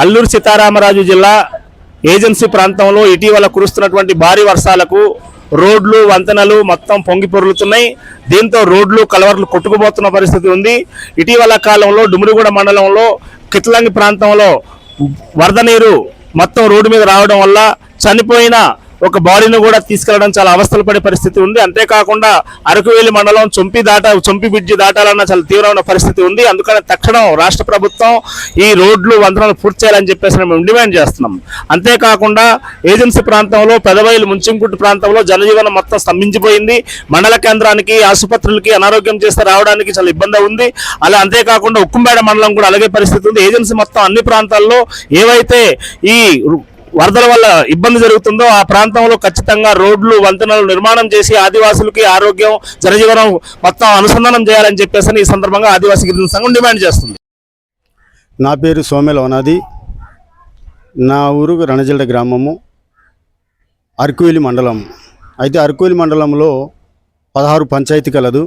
అల్లూరు సీతారామరాజు జిల్లా ఏజెన్సీ ప్రాంతంలో ఇటీవల కురుస్తున్నటువంటి భారీ వర్షాలకు రోడ్లు వంతెనలు మొత్తం పొంగి పొరులుతున్నాయి. దీంతో రోడ్లు కలవర్లు కొట్టుకుపోతున్న పరిస్థితి ఉంది. ఇటీవల కాలంలో డుమురిగూడ మండలంలో కిట్లంగి ప్రాంతంలో వరద నీరు మొత్తం రోడ్డు మీద రావడం వల్ల చనిపోయిన ఒక బాడీని కూడా తీసుకెళ్ళడం చాలా అవస్థలు పడే పరిస్థితి ఉంది. అంతేకాకుండా అరకువేలి మండలం చొంపి దాట చొంపి బ్రిడ్జి దాటాలన్న చాలా తీవ్రమైన పరిస్థితి ఉంది. అందుకని తక్షణం రాష్ట్ర ప్రభుత్వం ఈ రోడ్లు వంతెనలు పూర్తి చేయాలని చెప్పేసి మేము డిమాండ్ చేస్తున్నాం. అంతేకాకుండా ఏజెన్సీ ప్రాంతంలో పెదవైలు ముంచింకుట్టు ప్రాంతంలో జనజీవనం మొత్తం స్తంభించిపోయింది. మండల కేంద్రానికి ఆసుపత్రులకి అనారోగ్యం చేస్తే రావడానికి చాలా ఇబ్బంది ఉంది. అలా అంతేకాకుండా ఉక్కుంబేడ మండలం కూడా అలాగే పరిస్థితి ఉంది. ఏజెన్సీ మొత్తం అన్ని ప్రాంతాల్లో ఏవైతే ఈ వరదల వల్ల ఇబ్బంది జరుగుతుందో ఆ ప్రాంతంలో ఖచ్చితంగా రోడ్లు వంతెనలు నిర్మాణం చేసి ఆదివాసులకి ఆరోగ్యం జనజీవనం మొత్తం అనుసంధానం చేయాలని చెప్పేసి ఈ సందర్భంగా ఆదివాసీ గిరిజన సంఘం డిమాండ్ చేస్తుంది. నా పేరు సోమెల వనాది. నా ఊరు రణజిల్డ గ్రామము అరకువేలి మండలం. అయితే అరకువేలి మండలంలో పదహారు పంచాయతీ కలదు.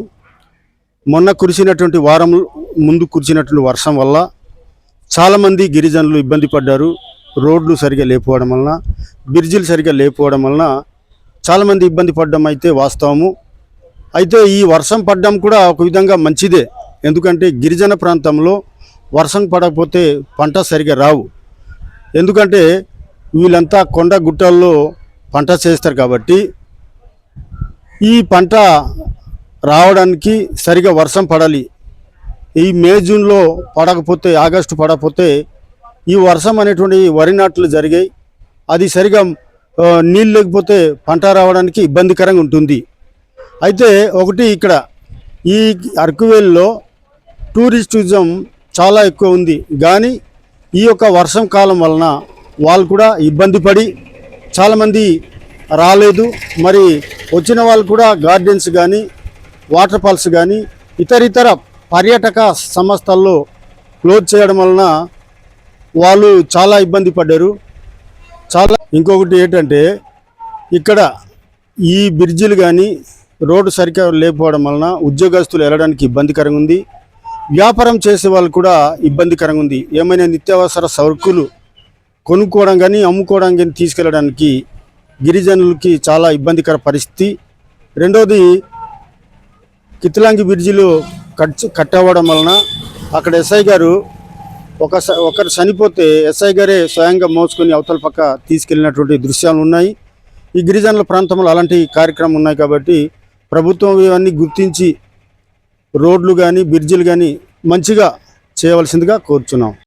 మొన్న కురిసినటువంటి వారం ముందు కురిసినటువంటి వర్షం వల్ల చాలామంది గిరిజనులు ఇబ్బంది పడ్డారు. రోడ్లు సరిగా లేకపోవడం వలన బ్రిడ్జిలు సరిగా లేకపోవడం వలన చాలామంది ఇబ్బంది పడడం అయితే వాస్తవము. అయితే ఈ వర్షం పడడం కూడా ఒక విధంగా మంచిదే. ఎందుకంటే గిరిజన ప్రాంతంలో వర్షం పడకపోతే పంట సరిగా రావు. ఎందుకంటే వీళ్ళంతా కొండ గుట్టల్లో పంట చేస్తారు కాబట్టి ఈ పంట రావడానికి సరిగా వర్షం పడాలి. ఈ మే జూన్లో పడకపోతే ఆగస్టు పడకపోతే ఈ వర్షం అనేటువంటి వరి నాట్లు జరిగాయి. అది సరిగా నీళ్ళు లేకపోతే పంట రావడానికి ఇబ్బందికరంగా ఉంటుంది. అయితే ఒకటి ఇక్కడ ఈ అరకువేల్లో టూరిస్టిజం చాలా ఎక్కువ ఉంది. కానీ ఈ యొక్క వర్షం కాలం వలన వాళ్ళు కూడా ఇబ్బంది పడి చాలామంది రాలేదు. మరి వచ్చిన వాళ్ళు కూడా గార్డెన్స్ కానీ వాటర్ ఫాల్స్ కానీ ఇతర ఇతర పర్యాటక సంస్థల్లో క్లోజ్ చేయడం వలన వాళ్ళు చాలా ఇబ్బంది పడ్డారు. చాలా ఇంకొకటి ఏంటంటే ఇక్కడ ఈ బ్రిడ్జిలు కానీ రోడ్డు సరిగ్గా లేకపోవడం వలన ఉద్యోగస్తులు వెళ్ళడానికి ఇబ్బందికరంగా ఉంది. వ్యాపారం చేసే వాళ్ళు కూడా ఇబ్బందికరంగా ఉంది. ఏమైనా నిత్యావసర సరుకులు కొనుక్కోవడం కానీ అమ్ముకోవడం కానీ తీసుకెళ్ళడానికి గిరిజనులకి చాలా ఇబ్బందికర పరిస్థితి. రెండవది కిత్లాంగి బ్రిడ్జిలు కట్ కట్టవడం వలన అక్కడ ఎస్ఐ గారు ఒక స- ఒకరు చనిపోతే ఎస్ఐ గారే స్వయంగా మోసుకొని అవతల పక్క తీసుకెళ్ళినటువంటి దృశ్యాలు ఉన్నాయి. ఈ గిరిజనుల ప్రాంతంలో అలాంటి కార్యక్రమం ఉన్నాయి కాబట్టి ప్రభుత్వం ఇవన్నీ గుర్తించి రోడ్లు కానీ బ్రిడ్జిలు కానీ మంచిగా చేయవలసిందిగా కోరుచున్నాం.